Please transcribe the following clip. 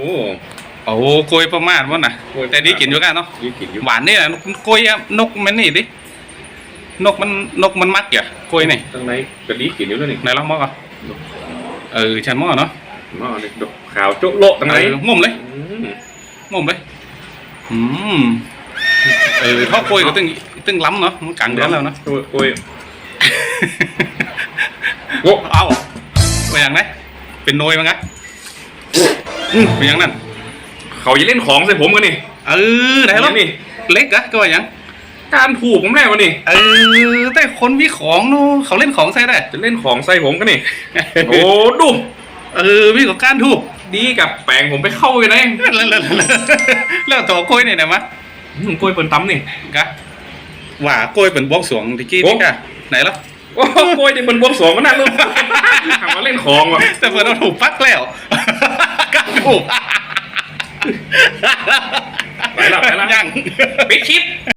โอ้กล้วยประมาทวะน่ะ กล้วยแต่ดีกินอยู่กันเนาะยี่กินอยู่หวานนี่แหละกล้วยอะนกมันนี่ดินกมันนกมันมักอย่ากล้วยนี่ตั้งไหนกะดีกินอยู่แล้วนี่ไหนลองมอกอะเออฉันมอเนาะมาเอานี่ดอกขาวโจ๊ะโละตั้งไหนเออมุมเลยอืมมุมเลยอืมเออทอดกล้วยก็ตึงตึงล้ำเนาะมันกลางเดือนแล้วเนาะโอ้ยโอ้ยโอ้เอาไปอย่างไรเป็นโนยมั้งไง อืมเป็นอย่างนั้นเขาจะเล่นของใส่ผมกันนี่เออไหนเห็ล่ะนนี่เล็กอะก็ว่าอย่างการถูกผมแล้วนี่เออแต่คนมีของเนาะเขาเล่นของใส่ได้ จะเล่นของใส่ผมกันนี่ โอ้ดูเออมีของการถูกดีกับแปลงผมไปเข้าอยู่ไหนแล้วแล้วแล้วแล้วตัวกล้วยเนี่ยนะมะอืมกล้วยเปิ่นตำนี่กะว่ากล้วยเป็นบวกสวงตะกี้โอ้ นี่กะไหนล่ะโอ้กล้วยนี่มันบวงสรวงก็นั่นลูกทำมาเล่นของว่ะแต่เปิดเราถูกปักแล้วการ ถูก ไปละไปละยัง ปิดคลิป